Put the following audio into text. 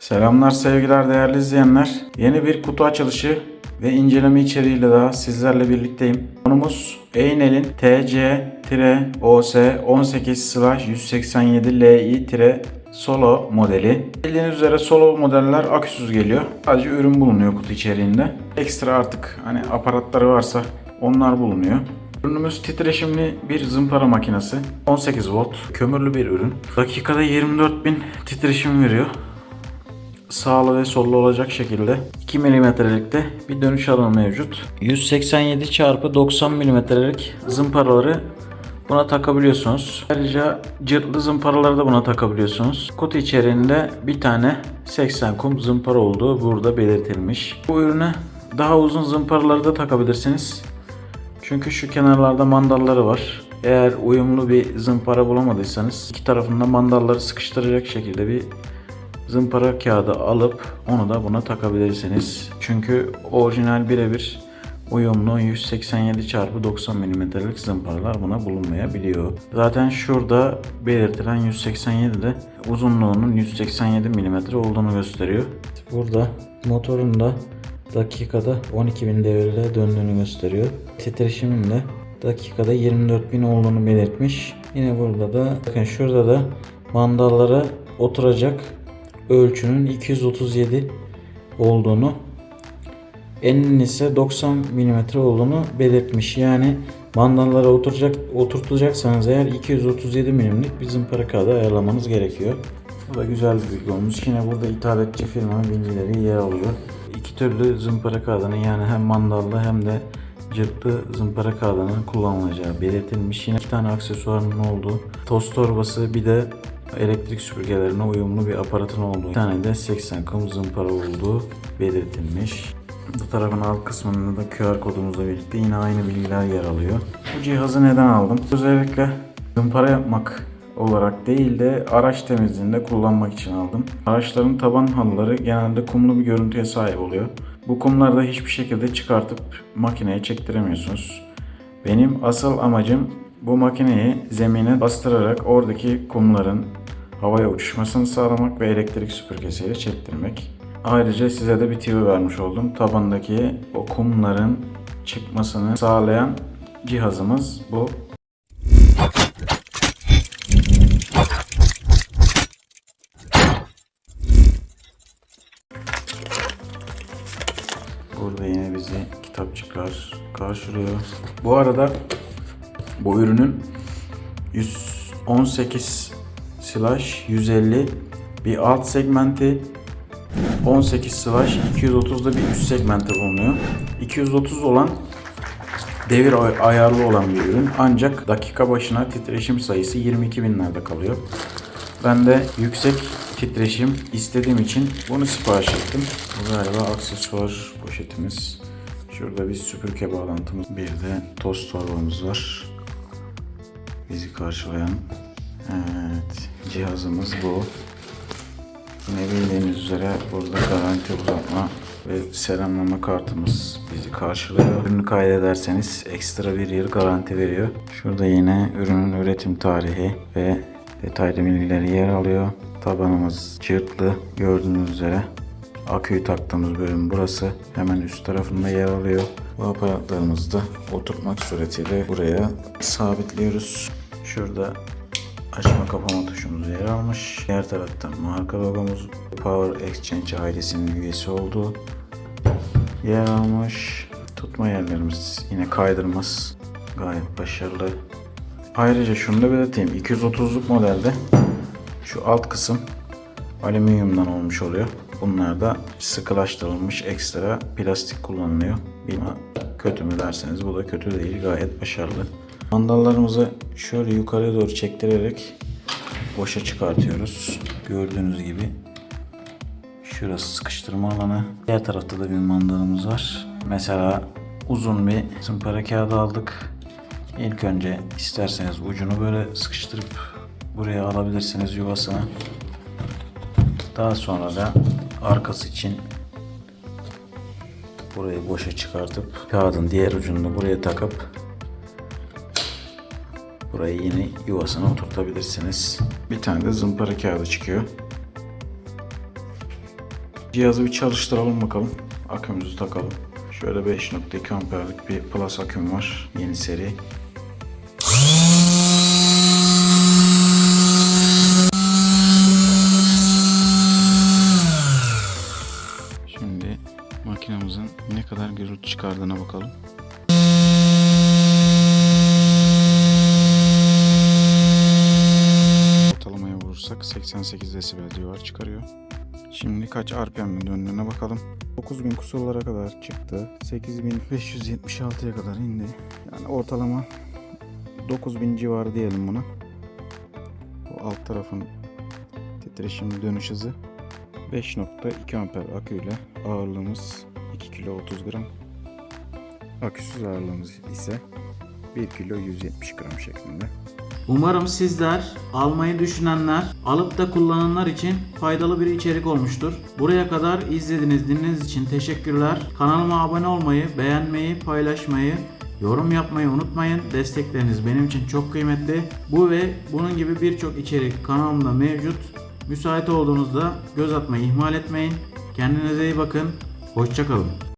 Selamlar sevgiler değerli izleyenler. Yeni bir kutu açılışı ve inceleme içeriğiyle daha sizlerle birlikteyim. Konumuz Eynel'in TC-OS18-187-LI-Solo modeli. Bildiğiniz üzere Solo modeller aküsüz geliyor. Sadece ürün bulunuyor kutu içeriğinde. Ekstra artık hani aparatları varsa onlar bulunuyor. Ürünümüz titreşimli bir zımpara makinesi. 18 volt, kömürlü bir ürün. Dakikada 24.000 titreşim veriyor sağlı ve sollu olacak şekilde 2 mm'likte bir dönüş alanı mevcut. 187 çarpı 90 mm'lik zımparaları buna takabiliyorsunuz. Ayrıca cırtlı zımparaları da buna takabiliyorsunuz. Kutu içerisinde bir tane 80 kum zımpara olduğu burada belirtilmiş. Bu ürüne daha uzun zımparaları da takabilirsiniz. Çünkü şu kenarlarda mandalları var. Eğer uyumlu bir zımpara bulamadıysanız iki tarafında mandalları sıkıştıracak şekilde bir zımpara kağıdı alıp onu da buna takabilirsiniz. Çünkü orijinal birebir uyumlu 187 x 90 mm'lik zımparalar buna bulunmayabiliyor. Zaten şurada belirtilen 187 de uzunluğunun 187 mm olduğunu gösteriyor. Burada motorun da dakikada 12.000 devirle döndüğünü gösteriyor. Titreşimin de dakikada 24.000 olduğunu belirtmiş. Yine burada da bakın şurada da mandallara oturacak ölçünün 237 olduğunu eninin ise 90 mm olduğunu belirtmiş. Yani mandallara oturacak, oturtacaksanız eğer 237 mm'lik bir zımpara kağıdı ayarlamanız gerekiyor. Bu da güzel bir bilgi olmuş. Yine burada ithalatçı firma bilgileri yer alıyor. İki türlü zımpara kağıdının yani hem mandallı hem de cırtlı zımpara kağıdının kullanılacağı belirtilmiş. Yine iki tane aksesuarın olduğu, toz torbası bir de elektrik süpürgelerine uyumlu bir aparatın olduğu, bir tane de 80 kum zımpara olduğu belirtilmiş. Bu tarafın alt kısmında da QR kodumuzla birlikte yine aynı bilgiler yer alıyor. Bu cihazı neden aldım? Özellikle zımpara yapmak olarak değil de araç temizliğinde kullanmak için aldım. Araçların taban halıları genelde kumlu bir görüntüye sahip oluyor. Bu kumları da hiçbir şekilde çıkartıp makineye çektiremiyorsunuz. Benim asıl amacım bu makineyi zemine bastırarak oradaki kumların havaya uçuşmasını sağlamak ve elektrik süpürgesiyle çektirmek. Ayrıca size de bir tüyo vermiş oldum. Tabandaki o kumların çıkmasını sağlayan cihazımız bu. Burada yine bizi kitapçıklar karşılıyor. Bu arada bu ürünün 118 slash 150 bir alt segmenti 18 slash 230'da bir üst segmenti bulunuyor. 230 olan devir ay- ayarlı olan bir ürün. Ancak dakika başına titreşim sayısı 22 binlerde kalıyor. Ben de yüksek titreşim istediğim için bunu sipariş ettim. Bu galiba aksesuar poşetimiz. Şurada bir süpürge bağlantımız. Bir de toz torbamız var. Bizi karşılayan. Evet. Cihazımız bu. Yine bildiğiniz üzere burada garanti uzatma ve selamlama kartımız bizi karşılıyor. Ürünü kaydederseniz ekstra bir yıl garanti veriyor. Şurada yine ürünün üretim tarihi ve detaylı bilgileri yer alıyor. Tabanımız cırtlı gördüğünüz üzere. Aküyü taktığımız bölüm burası. Hemen üst tarafında yer alıyor. Bu aparatlarımızı da oturtmak suretiyle buraya sabitliyoruz. Şurada açma kapama tuşumuz yer almış. Diğer tarafta marka logomuz Power Exchange ailesinin üyesi olduğu yer almış. Tutma yerlerimiz yine kaydırmaz. Gayet başarılı. Ayrıca şunu da belirteyim. 230'luk modelde şu alt kısım alüminyumdan olmuş oluyor. Bunlar da sıkılaştırılmış ekstra plastik kullanılıyor. Bilmem kötü mü derseniz bu da kötü değil. Gayet başarılı. Mandallarımızı şöyle yukarıya doğru çektirerek boşa çıkartıyoruz. Gördüğünüz gibi şurası sıkıştırma alanı. Diğer tarafta da bir mandalımız var. Mesela uzun bir zımpara kağıdı aldık. İlk önce isterseniz ucunu böyle sıkıştırıp buraya alabilirsiniz yuvasına. Daha sonra da arkası için burayı boşa çıkartıp kağıdın diğer ucunu buraya takıp burayı yine yuvasına oturtabilirsiniz. Bir tane de zımpara kağıdı çıkıyor. Cihazı bir çalıştıralım bakalım. Akümüzü takalım. Şöyle 5.2 amperlik bir plus aküm var. Yeni seri. Şimdi makinemizin ne kadar gürültü çıkardığına bakalım. Vurursak 88 desibel civarı çıkarıyor. Şimdi kaç RPM döndüğüne bakalım. 9000 kusurlara kadar çıktı. 8576'ya kadar indi. Yani ortalama 9000 civarı diyelim buna. Bu alt tarafın titreşim dönüş hızı 5.2 amper aküyle ağırlığımız 2 kilo 30 gram. Aküsüz ağırlığımız ise 1 kilo 170 gram şeklinde. Umarım sizler almayı düşünenler, alıp da kullananlar için faydalı bir içerik olmuştur. Buraya kadar izlediğiniz, dinlediğiniz için teşekkürler. Kanalıma abone olmayı, beğenmeyi, paylaşmayı, yorum yapmayı unutmayın. Destekleriniz benim için çok kıymetli. Bu ve bunun gibi birçok içerik kanalımda mevcut. Müsait olduğunuzda göz atmayı ihmal etmeyin. Kendinize iyi bakın. Hoşçakalın.